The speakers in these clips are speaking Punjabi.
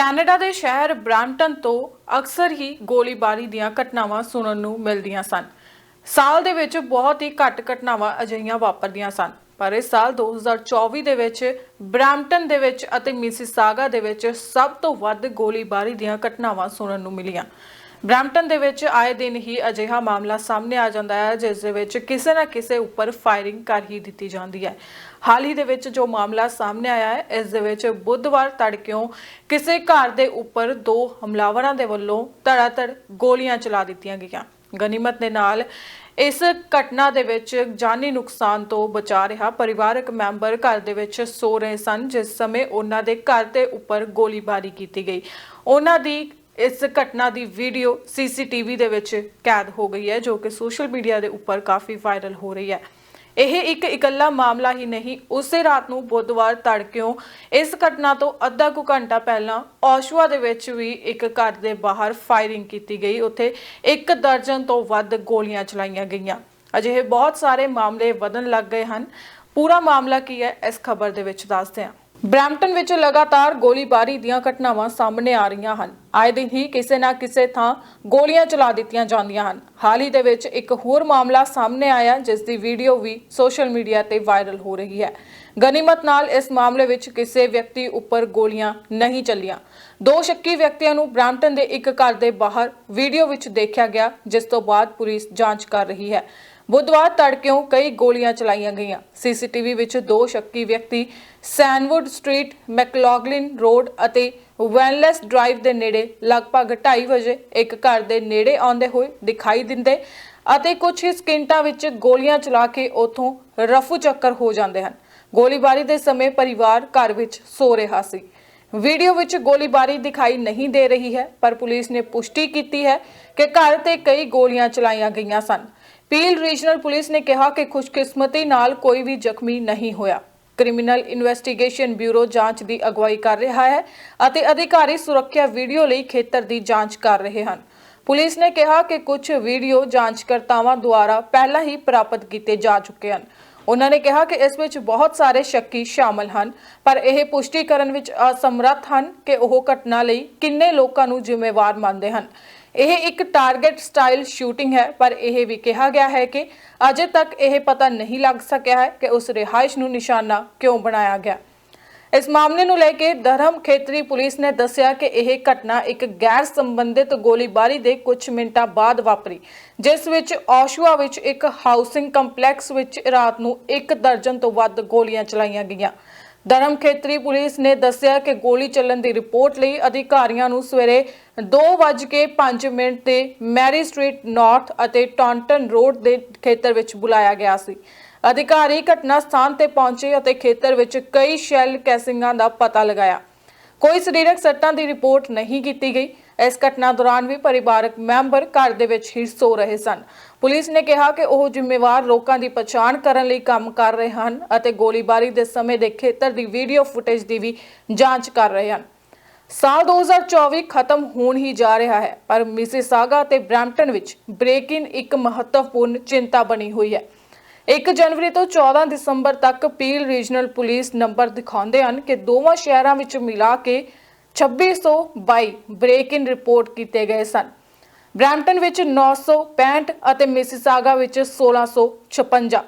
ਕੈਨੇਡਾ ਦੇ ਸ਼ਹਿਰ ਬ੍ਰਾਂਟਨ ਤੋਂ ਅਕਸਰ ਹੀ ਗੋਲੀਬਾਰੀ ਦੀਆਂ ਘਟਨਾਵਾਂ ਸੁਣਨ ਨੂੰ ਮਿਲਦੀਆਂ ਸਨ। ਸਾਲ ਦੇ ਵਿੱਚ ਬਹੁਤ ਹੀ ਘੱਟ ਘਟਨਾਵਾਂ ਅਜਿਹੀਆਂ ਵਾਪਰਦੀਆਂ ਸਨ, ਪਰ ਇਸ ਸਾਲ 2024 ਦੇ ਵਿੱਚ ਬ੍ਰਾਂਟਨ ਦੇ ਵਿੱਚ ਅਤੇ ਮਿਸਿਸਾਗਾ ਦੇ ਵਿੱਚ ਸਭ ਤੋਂ ਵੱਧ ਗੋਲੀਬਾਰੀ ਦੀਆਂ ਘਟਨਾਵਾਂ ਸੁਣਨ ਨੂੰ ਮਿਲੀਆਂ। ਬ੍ਰੈਂਪਟਨ ਦੇ ਵਿੱਚ ਆਏ ਦਿਨ ਹੀ ਅਜਿਹਾ ਮਾਮਲਾ ਸਾਹਮਣੇ ਆ ਜਾਂਦਾ ਹੈ, ਜਿਸ ਦੇ ਵਿੱਚ ਕਿਸੇ ਨਾ ਕਿਸੇ ਉੱਪਰ ਫਾਇਰਿੰਗ ਕਰ ਹੀ ਦਿੱਤੀ ਜਾਂਦੀ ਹੈ। ਹਾਲ ਹੀ ਦੇ ਵਿੱਚ ਜੋ ਮਾਮਲਾ ਸਾਹਮਣੇ ਆਇਆ ਹੈ, ਇਸ ਦੇ ਵਿੱਚ ਬੁੱਧਵਾਰ ਤੜਕਿਓਂ ਕਿਸੇ ਘਰ ਦੇ ਉੱਪਰ ਦੋ ਹਮਲਾਵਰਾਂ ਦੇ ਵੱਲੋਂ ਧੜਾਧੜ ਗੋਲੀਆਂ ਚਲਾ ਦਿੱਤੀਆਂ ਗਈਆਂ। ਗਨੀਮਤ ਦੇ ਨਾਲ ਇਸ ਘਟਨਾ ਦੇ ਵਿੱਚ ਜਾਨੀ ਨੁਕਸਾਨ ਤੋਂ ਬਚਾ ਰਿਹਾ ਪਰਿਵਾਰਕ ਮੈਂਬਰ ਘਰ ਦੇ ਵਿੱਚ ਸੋ ਰਹੇ ਸਨ, ਜਿਸ ਸਮੇਂ ਉਹਨਾਂ ਦੇ ਘਰ ਦੇ ਉੱਪਰ ਗੋਲੀਬਾਰੀ ਕੀਤੀ ਗਈ। ਉਹਨਾਂ ਦੀ ਇਸ ਘਟਨਾ ਦੀ ਵੀਡੀਓ ਸੀਸੀਟੀਵੀ ਦੇ ਵਿੱਚ ਕੈਦ ਹੋ ਗਈ ਹੈ, ਜੋ ਕਿ ਸੋਸ਼ਲ ਮੀਡੀਆ ਦੇ ਉੱਪਰ ਕਾਫੀ ਵਾਇਰਲ ਹੋ ਰਹੀ ਹੈ। ਇਹ ਇੱਕ ਇਕੱਲਾ ਮਾਮਲਾ ਹੀ ਨਹੀਂ, ਉਸੇ ਰਾਤ ਨੂੰ ਬੁੱਧਵਾਰ ਤੜਕਿਓ ਇਸ ਘਟਨਾ ਤੋਂ ਅੱਧਾ ਕੁ ਘੰਟਾ ਪਹਿਲਾਂ ਔਸ਼ਵਾ ਦੇ ਵਿੱਚ ਵੀ ਇੱਕ ਘਰ ਦੇ ਬਾਹਰ ਫਾਇਰਿੰਗ ਕੀਤੀ ਗਈ। ਉੱਥੇ ਇੱਕ ਦਰਜਨ ਤੋਂ ਵੱਧ ਗੋਲੀਆਂ ਚਲਾਈਆਂ ਗਈਆਂ। ਅਜਿਹੇ ਬਹੁਤ ਸਾਰੇ ਮਾਮਲੇ ਵਧਣ ਲੱਗ ਗਏ ਹਨ। ਪੂਰਾ ਮਾਮਲਾ ਕੀ ਹੈ, ਇਸ ਖਬਰ ਦੇ ਵਿੱਚ ਦੱਸਦੇ ਹਾਂ। ਬ੍ਰੈਂਪਟਨ ਵਿੱਚ ਲਗਾਤਾਰ ਗੋਲੀਬਾਰੀ ਦੀਆਂ ਘਟਨਾਵਾਂ ਸਾਹਮਣੇ ਆ ਰਹੀਆਂ ਹਨ। ਆਏ ਦਿਨ ਹੀ ਕਿਸੇ ਨਾ ਕਿਸੇ ਥਾਂ ਗੋਲੀਆਂ ਚਲਾ ਦਿੱਤੀਆਂ ਜਾਂਦੀਆਂ ਹਨ। ਹਾਲ ਹੀ ਦੇ ਵਿੱਚ ਇੱਕ ਹੋਰ ਮਾਮਲਾ ਸਾਹਮਣੇ ਆਇਆ, ਜਿਸ ਦੀ ਵੀਡੀਓ ਵੀ ਸੋਸ਼ਲ ਮੀਡੀਆ ਤੇ ਵਾਇਰਲ ਹੋ ਰਹੀ ਹੈ। ਗਨੀਮਤ ਨਾਲ ਇਸ ਮਾਮਲੇ ਵਿੱਚ ਕਿਸੇ ਵਿਅਕਤੀ ਉੱਪਰ ਗੋਲੀਆਂ ਨਹੀਂ ਚੱਲੀਆਂ। ਦੋ ਸ਼ੱਕੀ ਵਿਅਕਤੀਆਂ ਨੂੰ ਬ੍ਰੈਂਪਟਨ ਦੇ ਇੱਕ ਘਰ ਦੇ ਬਾਹਰ ਵੀਡੀਓ ਵਿੱਚ ਦੇਖਿਆ ਗਿਆ, ਜਿਸ ਤੋਂ ਬਾਅਦ ਪੁਲਿਸ ਜਾਂਚ ਕਰ ਰਹੀ ਹੈ। ਬੁੱਧਵਾਰ ਤੜਕਿਓਂ ਕਈ ਗੋਲੀਆਂ ਚਲਾਈਆਂ ਗਈਆਂ। ਸੀਸੀਟੀਵੀ ਵਿੱਚ ਦੋ ਸ਼ੱਕੀ ਵਿਅਕਤੀ ਸੈਨਵੁੱਡ ਸਟਰੀਟ, ਮੈਕਲੌਗਲਿਨ ਰੋਡ ਅਤੇ ਵੈਨਲੈਸ ਡਰਾਈਵ ਦੇ ਨੇੜੇ ਲਗਭਗ 2:30 ਵਜੇ ਇੱਕ ਘਰ ਦੇ ਨੇੜੇ ਆਉਂਦੇ ਹੋਏ ਦਿਖਾਈ ਦਿੰਦੇ ਅਤੇ ਕੁਝ ਹੀ ਸਕਿੰਟਾਂ ਵਿੱਚ ਗੋਲੀਆਂ ਚਲਾ ਕੇ ਉਥੋਂ ਰਫੂ ਚੱਕਰ ਹੋ ਜਾਂਦੇ ਹਨ। ਗੋਲੀਬਾਰੀ ਦੇ ਸਮੇਂ ਪਰਿਵਾਰ ਘਰ ਵਿੱਚ ਸੋ ਰਿਹਾ ਸੀ। ਵੀਡੀਓ ਵਿੱਚ ਗੋਲੀਬਾਰੀ ਦਿਖਾਈ ਨਹੀਂ ਦੇ ਰਹੀ ਹੈ, ਪਰ ਪੁਲਿਸ ਨੇ ਪੁਸ਼ਟੀ ਕੀਤੀ ਹੈ ਕਿ ਘਰ ਤੇ ਕਈ ਗੋਲੀਆਂ ਚਲਾਈਆਂ ਗਈਆਂ ਸਨ। ਪੀਲ ਰੀਜਨਲ ਪੁਲਿਸ ਨੇ ਕਿਹਾ ਕਿ ਖੁਸ਼ਕਿਸਮਤੀ ਨਾਲ ਕੋਈ ਵੀ ਜ਼ਖਮੀ ਨਹੀਂ ਹੋਇਆ। ਕ੍ਰਿਮੀਨਲ ਇਨਵੈਸਟੀਗੇਸ਼ਨ ਬਿਊਰੋ ਜਾਂਚ ਦੀ ਅਗਵਾਈ ਕਰ ਰਿਹਾ ਹੈ ਅਤੇ ਅਧਿਕਾਰੀ ਸੁਰੱਖਿਆ ਵੀਡੀਓ ਲਈ ਖੇਤਰ ਦੀ ਜਾਂਚ ਕਰ ਰਹੇ ਹਨ। ਪੁਲਿਸ ਨੇ ਕਿਹਾ ਕਿ ਕੁਝ ਵੀਡੀਓ ਜਾਂਚਕਰਤਾਵਾਂ ਦੁਆਰਾ ਪਹਿਲਾਂ ਹੀ ਪ੍ਰਾਪਤ ਕੀਤੇ ਜਾ ਚੁੱਕੇ ਹਨ। ਉਹਨਾਂ ਨੇ ਕਿਹਾ ਕਿ ਇਸ ਵਿੱਚ ਬਹੁਤ ਸਾਰੇ ਸ਼ੱਕੀ ਸ਼ਾਮਲ ਹਨ, ਪਰ ਇਹ ਪੁਸ਼ਟੀ ਕਰਨ ਵਿੱਚ ਅਸਮਰੱਥ ਹਨ ਕਿ ਉਹ ਘਟਨਾ ਲਈ ਕਿੰਨੇ ਲੋਕਾਂ ਨੂੰ ਜ਼ਿੰਮੇਵਾਰ ਮੰਨਦੇ ਹਨ। ਇਹ ਇੱਕ ਟਾਰਗੇਟ ਸਟਾਈਲ ਸ਼ੂਟਿੰਗ ਹੈ, ਪਰ ਇਹ ਵੀ ਕਿਹਾ ਗਿਆ ਹੈ ਕਿ ਅਜੇ ਤੱਕ ਇਹ ਪਤਾ ਨਹੀਂ ਲੱਗ ਸਕਿਆ ਹੈ ਕਿ ਉਸ ਰਿਹਾਇਸ਼ ਨੂੰ ਨਿਸ਼ਾਨਾ ਕਿਉਂ ਬਣਾਇਆ ਗਿਆ। ਇਸ ਮਾਮਲੇ ਨੂੰ ਲੈ ਕੇ ਦਰਹਮ ਖੇਤਰੀ ਪੁਲਿਸ ਨੇ ਦੱਸਿਆ ਕਿ ਇਹ ਘਟਨਾ ਇੱਕ ਗੈਰ ਸੰਬੰਧਿਤ ਗੋਲੀਬਾਰੀ ਦੇ ਕੁਝ ਮਿੰਟਾਂ ਬਾਅਦ ਵਾਪਰੀ, ਜਿਸ ਵਿੱਚ ਔਸ਼ਵਾ ਵਿੱਚ ਇੱਕ ਹਾਊਸਿੰਗ ਕੰਪਲੈਕਸ ਵਿੱਚ ਰਾਤ ਨੂੰ ਇੱਕ ਦਰਜਨ ਤੋਂ ਵੱਧ ਗੋਲੀਆਂ ਚਲਾਈਆਂ ਗਈਆਂ। ਧਰਮ ਖੇਤਰੀ ਪੁਲਿਸ ਨੇ ਦੱਸਿਆ ਕਿ ਗੋਲੀ ਚੱਲਣ ਦੀ ਰਿਪੋਰਟ ਲਈ ਅਧਿਕਾਰੀਆਂ ਨੂੰ ਸਵੇਰੇ 2:05 ਮਿੰਟ ਤੇ ਮੈਰੀ ਸਟਰੀਟ ਨਾਰਥ ਅਤੇ ਟੌਂਟਨ ਰੋਡ ਦੇ ਖੇਤਰ ਵਿੱਚ ਬੁਲਾਇਆ ਗਿਆ ਸੀ। ਅਧਿਕਾਰੀ ਘਟਨਾ ਸਥਾਨ ਤੇ ਪਹੁੰਚੇ ਅਤੇ ਖੇਤਰ ਵਿੱਚ ਕਈ ਸ਼ੈਲ ਕੈਸਿੰਗਾਂ ਦਾ ਪਤਾ ਲਗਾਇਆ। ਕੋਈ ਸਰੀਰਕ ਸੱਟਾਂ ਦੀ ਰਿਪੋਰਟ ਨਹੀਂ ਕੀਤੀ ਗਈ। ਇਸ ਘਟਨਾ ਦੌਰਾਨ ਵੀ ਪਰਿਵਾਰਕ ਮੈਂਬਰ ਘਰ ਦੇ ਵਿੱਚ ਹੀ ਸੋ ਰਹੇ ਸਨ। ਪੁਲਿਸ ਨੇ ਕਿਹਾ ਕਿ ਉਹ ਜ਼ਿੰਮੇਵਾਰ ਲੋਕਾਂ ਦੀ ਪਛਾਣ ਕਰਨ ਲਈ ਕੰਮ ਕਰ ਰਹੇ ਹਨ ਅਤੇ ਗੋਲੀਬਾਰੀ ਦੇ ਸਮੇਂ ਦੇ ਖੇਤਰ ਦੀ ਵੀਡੀਓ ਫੁਟੇਜ ਦੀ ਵੀ ਜਾਂਚ ਕਰ ਰਹੇ ਹਨ। ਸਾਲ 2024 ਖਤਮ ਹੋਣ ਹੀ ਜਾ ਰਿਹਾ ਹੈ, ਪਰ ਮਿਸਿਸਾਗਾ ਤੇ ਬ੍ਰੈਂਪਟਨ ਵਿੱਚ ਬ੍ਰੇਕ ਇਨ ਇੱਕ ਮਹੱਤਵਪੂਰਨ ਚਿੰਤਾ ਬਣੀ ਹੋਈ ਹੈ। 1 ਜਨਵਰੀ ਤੋਂ 14 ਦਸੰਬਰ ਤੱਕ ਪੀਲ ਰੀਜਨਲ ਪੁਲਿਸ ਨੰਬਰ ਦਿਖਾਉਂਦੇ ਹਨ ਕਿ ਦੋਵਾਂ ਸ਼ਹਿਰਾਂ ਵਿੱਚ ਮਿਲਾ ਕੇ 2622 ਬ੍ਰੇਕ ਇਨ ਰਿਪੋਰਟ ਕੀਤੇ ਗਏ ਸਨ। ਬ੍ਰੈਂਪਟਨ ਵਿੱਚ 965 ਅਤੇ ਮਿਸਿਸਾਗਾ ਵਿੱਚ 1656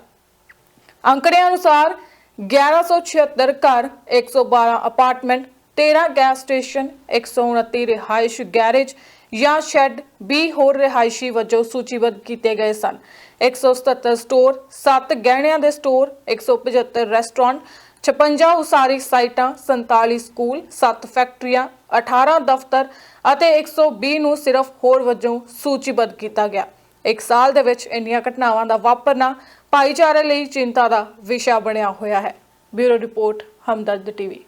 ਅੰਕੜਿਆਂ ਅਨੁਸਾਰ 1176 ਘਰ 112 ਅਪਾਰਟਮੈਂਟ 13 ਗੈਸ ਸਟੇਸ਼ਨ 129 ਰਿਹਾਇਸ਼ ਗੈਰੇਜ ਜਾਂ ਸ਼ੈੱਡ 20 ਹੋਰ ਰਿਹਾਇਸ਼ੀ ਵਜੋਂ ਸੂਚੀਬੱਧ ਕੀਤੇ ਗਏ ਸਨ। 177 ਸਟੋਰ 7 ਗਹਿਣਿਆਂ ਦੇ ਸਟੋਰ 175 ਰੈਸਟੋਰੈਂਟ 56 ਉਸਾਰੀ ਸਾਈਟਾਂ 47 ਸਕੂਲ 7 ਫੈਕਟਰੀਆਂ 18 ਦਫ਼ਤਰ ਅਤੇ 120 ਨੂੰ ਸਿਰਫ ਹੋਰ ਵਜੋਂ ਸੂਚੀਬੱਧ ਕੀਤਾ ਗਿਆ। ਇੱਕ ਸਾਲ ਦੇ ਵਿੱਚ ਇੰਨੀਆਂ ਘਟਨਾਵਾਂ ਦਾ ਵਾਪਰਨਾ ਭਾਈਚਾਰੇ ਲਈ ਚਿੰਤਾ ਦਾ ਵਿਸ਼ਾ ਬਣਿਆ ਹੋਇਆ ਹੈ। Bureau report, Hamdard TV.